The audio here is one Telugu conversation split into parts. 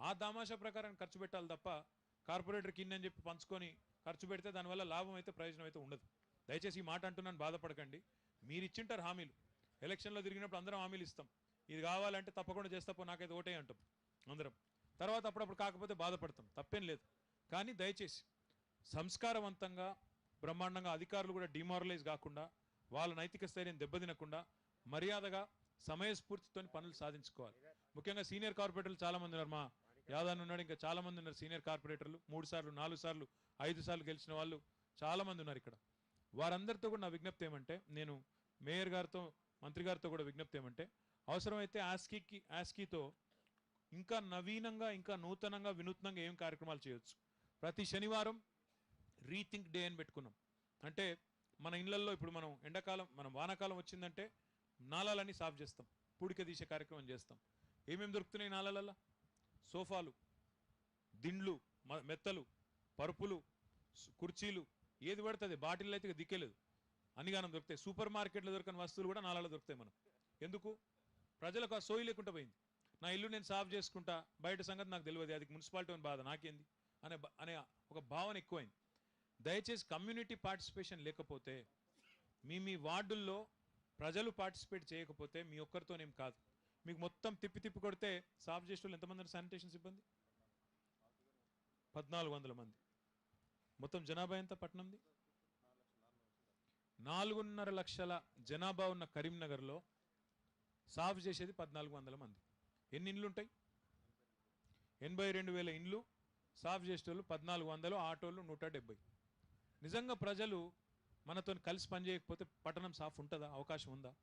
ఆ దామాషా ప్రకారం ఖర్చు పెట్టాలి తప్ప కార్పొరేటర్కి ఇన్ని అని చెప్పి పంచుకొని ఖర్చు పెడితే దానివల్ల లాభం అయితే ప్రయోజనం అయితే ఉండదు. దయచేసి ఈ మాట అంటున్నాను బాధపడకండి. మీరు ఇచ్చింటారు హామీలు. ఎలక్షన్లో తిరిగినప్పుడు అందరం హామీలు ఇస్తాం. ఇది కావాలంటే తప్పకుండా చేస్తాపో నాకైతే ఓటే అంటాం అందరం. తర్వాత అప్పుడప్పుడు కాకపోతే బాధపడతాం తప్పేం లేదు. కానీ దయచేసి సంస్కారవంతంగా బ్రహ్మాండంగా అధికారులు కూడా డిమారలైజ్ కాకుండా వాళ్ళ నైతిక స్థైర్యం దెబ్బతినకుండా మర్యాదగా సమయస్ఫూర్తితో పనులు సాధించుకోవాలి. ముఖ్యంగా సీనియర్ కార్పొరేటర్లు చాలా మంది ఉన్నారు మా యాదాన్ ఉన్నాడు. ఇంకా చాలా మంది ఉన్నారు. సీనియర్ కార్పొరేటర్లు మూడు సార్లు నాలుగు సార్లు ఐదు సార్లు గెలిచిన వాళ్ళు చాలా మంది ఉన్నారు ఇక్కడ. వారందరితో కూడా నా విజ్ఞప్తి ఏమంటే నేను మేయర్ గారితో మంత్రి గారితో కూడా విజ్ఞప్తి ఏమంటే అవసరమైతే ఆస్కీకి ఆస్కీతో ఇంకా నవీనంగా ఇంకా నూతనంగా వినూత్నంగా ఏం కార్యక్రమాలు చేయొచ్చు. ప్రతి శనివారం రీథింక్ డే అని పెట్టుకున్నాం. అంటే మన ఇళ్ళల్లో ఇప్పుడు మనం ఎండాకాలం మనం వానాకాలం వచ్చిందంటే నాళాలన్నీ సాఫ్ చేస్తాం. పూడిక తీసే కార్యక్రమం చేస్తాం. ఏమేమి దొరుకుతున్నాయి నాళాలలో సోఫాలు దిండ్లు మెత్తలు పరుపులు కుర్చీలు ఏది పడుతుంది? బాటిల్ అయితే దిక్కేలేదు అన్నిగానం దొరుకుతాయి. సూపర్ మార్కెట్లో దొరకని వస్తువులు కూడా నాలలో దొరుకుతాయి మనం ఎందుకు? ప్రజలకు ఆ సోయి లేకుండా పోయింది. నా ఇల్లు నేను సాఫ్ చేసుకుంటా బయట సంగతి నాకు తెలియదు. అది మున్సిపాలిటీ అని బాధ. నాకేంది? అనే అనే ఒక భావన ఎక్కువైంది. దయచేసి కమ్యూనిటీ పార్టిసిపేషన్ లేకపోతే మీ మీ వార్డుల్లో ప్రజలు పార్టిసిపేట్ చేయకపోతే మీ ఒక్కరితోనేం కాదు. మీకు మొత్తం తిప్పి తిప్పి కొడితే సాఫ్ చేసే వాళ్ళు ఎంతమంది శానిటేషన్ సిబ్బంది? పద్నాలుగు వందల మంది. మొత్తం జనాభా ఎంత పట్టణంది నాలుగున్నర లక్షల జనాభా ఉన్న కరీంనగర్లో సాఫ్ చేసేది పద్నాలుగు వందల మంది. ఎన్ని ఇండ్లు ఉంటాయి? ఎనభై రెండు వేల ఇండ్లు సాఫ్ చేసేటోళ్ళు పద్నాలుగు వందలు ఆటోలు నూట డెబ్బై. నిజంగా ప్రజలు మనతో కలిసి పనిచేయకపోతే పట్టణం సాఫ్ ఉంటుందా? అవకాశం ఉందా?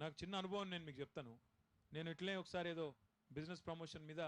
నాకు చిన్న అనుభవం నేను మీకు చెప్తాను. నేను ఇట్లే ఒకసారి ఏదో బిజినెస్ ప్రమోషన్ మీద